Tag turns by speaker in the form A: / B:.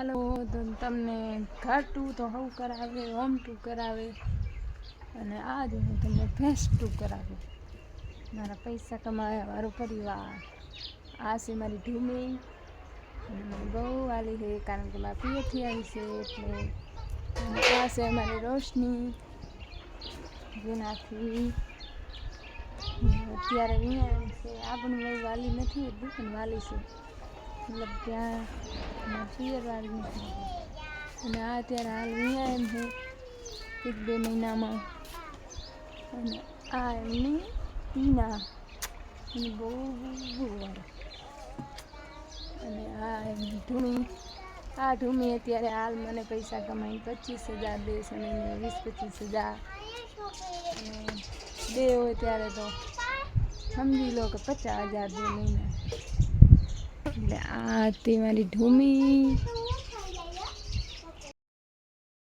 A: હાલો તમને ઘર ટુ તો હવ કરાવે હોમ ટુ કરાવે, અને આજે હું તમને ફેસ ટુ કરાવું. મારા પૈસા કમાયા મારો પરિવાર. આ છે મારી ઢીમી અને બહુ વાલી છે, કારણ કે મારા પિયરથી આવી છે એટલે આ છે મારી રોશની. જેનાથી અત્યારે અહીંયા છે. આ પણ બહુ વાલી નથી એટલી પણ વાલી છે. મતલબ ત્યાં મારા પિયર અને આ અત્યારે હાલ અહીંયા એમ છે, એક બે મહિનામાં. અને આ એમની પીના એને બહુ બહુ અને આ એમની ઢૂમી આ ઢૂમી અત્યારે હાલ મને પૈસા કમાઈ પચીસ હજાર દે છે મહિને વીસ પચીસ હજાર. અને બે હોય ત્યારે તો સમજી લો કે પચાસ હજાર બે મહિના. આ તે મારી ઢૂમી.